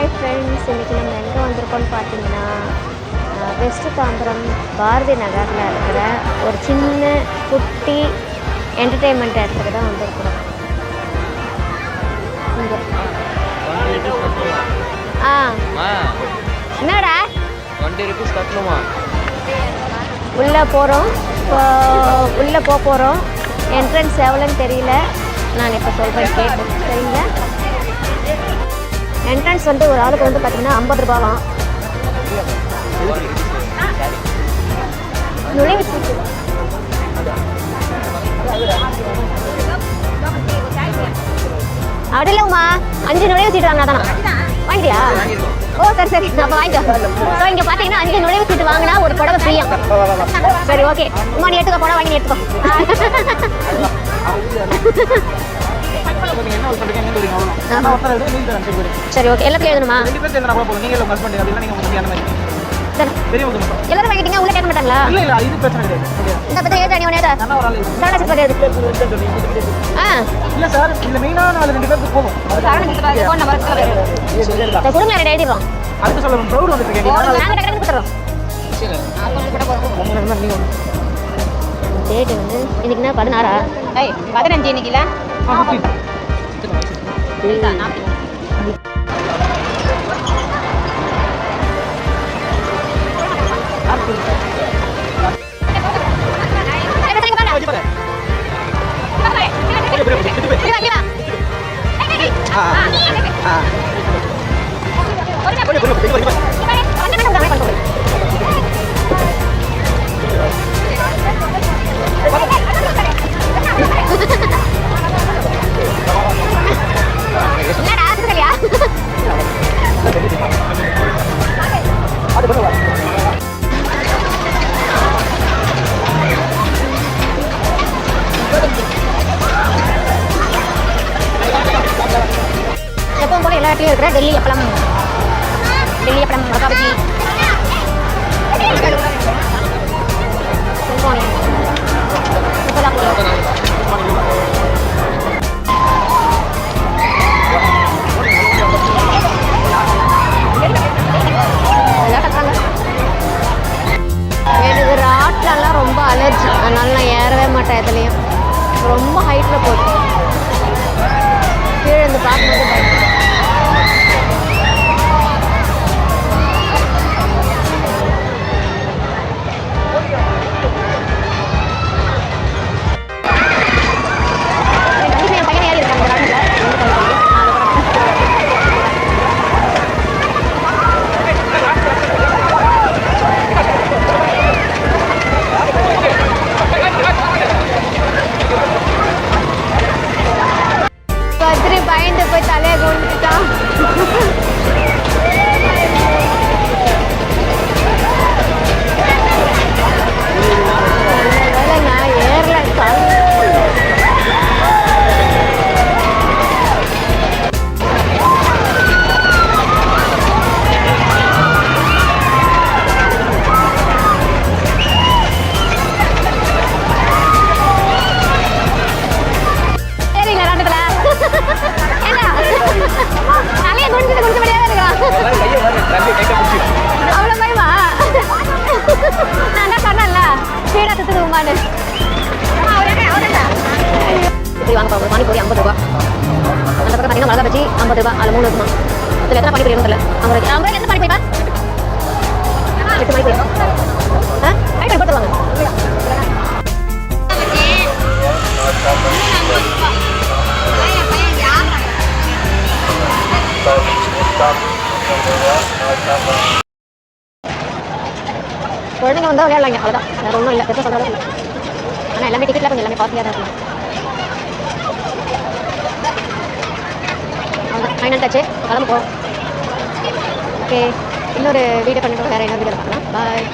Hi friends இன்றைக்கி நம்ம எங்கே வந்திருக்கோம்னு பார்த்தீங்கன்னா வெஸ்ட் தாம்பரம் பாரதி நகரில் இருக்கிற ஒரு சின்ன குட்டி என்டர்டெயின்மெண்ட் இடத்துக்கு தான் வந்திருக்கிறோம். ஆ. என்னடா? உள்ளே போகிறோம் இப்போ உள்ளே போக போகிறோம் என்ட்ரன்ஸ் எவ்வளோன்னு தெரியல. நான் இப்போ சொல்கிறேன் கேட்டு சரிங்களா? என்ட்ரன்ஸ் வந்து ஒரு ஆளுக்கு வந்து பார்த்தீங்கன்னா ஐம்பது ரூபாவாம். நுழைவு சீட்டு. அப்படி இல்லைம்மா அஞ்சு நுழைவு சீட்டு வாங்கினா தானா? வாங்கிட்டியா? ஓ சரி சரி. அப்போ வாங்கிக்கோ ஸோ இங்கே பார்த்தீங்கன்னா அஞ்சு நுழைவு சீட்டு வாங்கினா ஒரு புடவை ஃப்ரீயா சரி ஓகே அம்மா நீ எடுத்துக்கோ புடவை வாங்கி எடுத்துக்கோ. என்ன என்ன. நான். சரி ஓகே எல்லாத்தையும் எழுதணுமா ரெண்டு பேர் சேர்ந்தா கூட போதும். நீங்க இல்ல உங்க husband, அப்படின்னா நீங்க உங்க மனைவி அந்த மாதிரி. சரி பெரியவங்க மட்டும். எல்லாரும் வாங்கிட்டீங்க உள்ள கேட்க மாட்டாங்களா இல்ல, இல்ல, இது பிரச்சனை கிடையாது. இந்த பத்தி எழுத நீ எழுத நானா ஒரு ஆள். ஆ இல்ல சார், இதுல மெயினான ஆளு ரெண்டு பேருக்கு போதும். இந்த கொடுங்க ரெண்டு எழுதிடுறோம் அடுத்து சொல்லணும், proud வந்துட்டு இருக்கீங்க. அதனால நாங்கள் டக்கு கொடுத்துறோம் உங்க இருந்தா நீங்க ஒண்ணு. டேட் வந்து இன்னைக்குன்னா பதினாறா பதினஞ்சு இன்னைக்குல ஆ, fifteen. ஆ, ஆ. கொஞ்சம், கொஞ்சம், கொஞ்சம், கொஞ்சம். எப்பவும் இருக்கிற டெல்லி அப்பளம். டெல்லி அப்பளம் மிளகா பஜ்ஜி எனக்கு ராட்லலாம் ரொம்ப அலர்ஜி அதனால நான் ஏறவே மாட்டேன் எதுலேயும். ரொம்ப ஹைட்டில் போகுது அவ்வளோ பயமா நான் தான் சொன்னேன்ல ஸ்பீடாக சுற்றுது இப்படி வாங்க ஐம்பது ரூபா. அந்த பக்கம் பார்த்தீங்கன்னா மிளகா ஐம்பது ரூபா. அதில் மூணு இருக்குமா? இதில் எத்தனை பானிபூரி இருக்கும் தெரியல. ஐம்பது ரூபாய் ஐம்பது எத்தனை பானிபூரி பா எட்டு பானிபூரி ஆ ஐட்டம் போட்டு வாங்க குழந்தைங்க வந்தால் விளையாடலாங்க. அவ்வளோதான் வேறு ஒன்றும் இல்லை. பெருசாக சொல்கிறதும் இல்லை. ஆனால் எல்லாமே டிக்கெட்டில் கொஞ்சம் எல்லாமே காஸ்ட்லியாக தான் இருக்கும் அவ்வளோதான் ஃபைனல் டச்சு கிளம்பு போ ஓகே இன்னொரு வீடியோ பண்ணிட்டு வேறு என்ன வீடியோ பார்க்கலாம். பாய்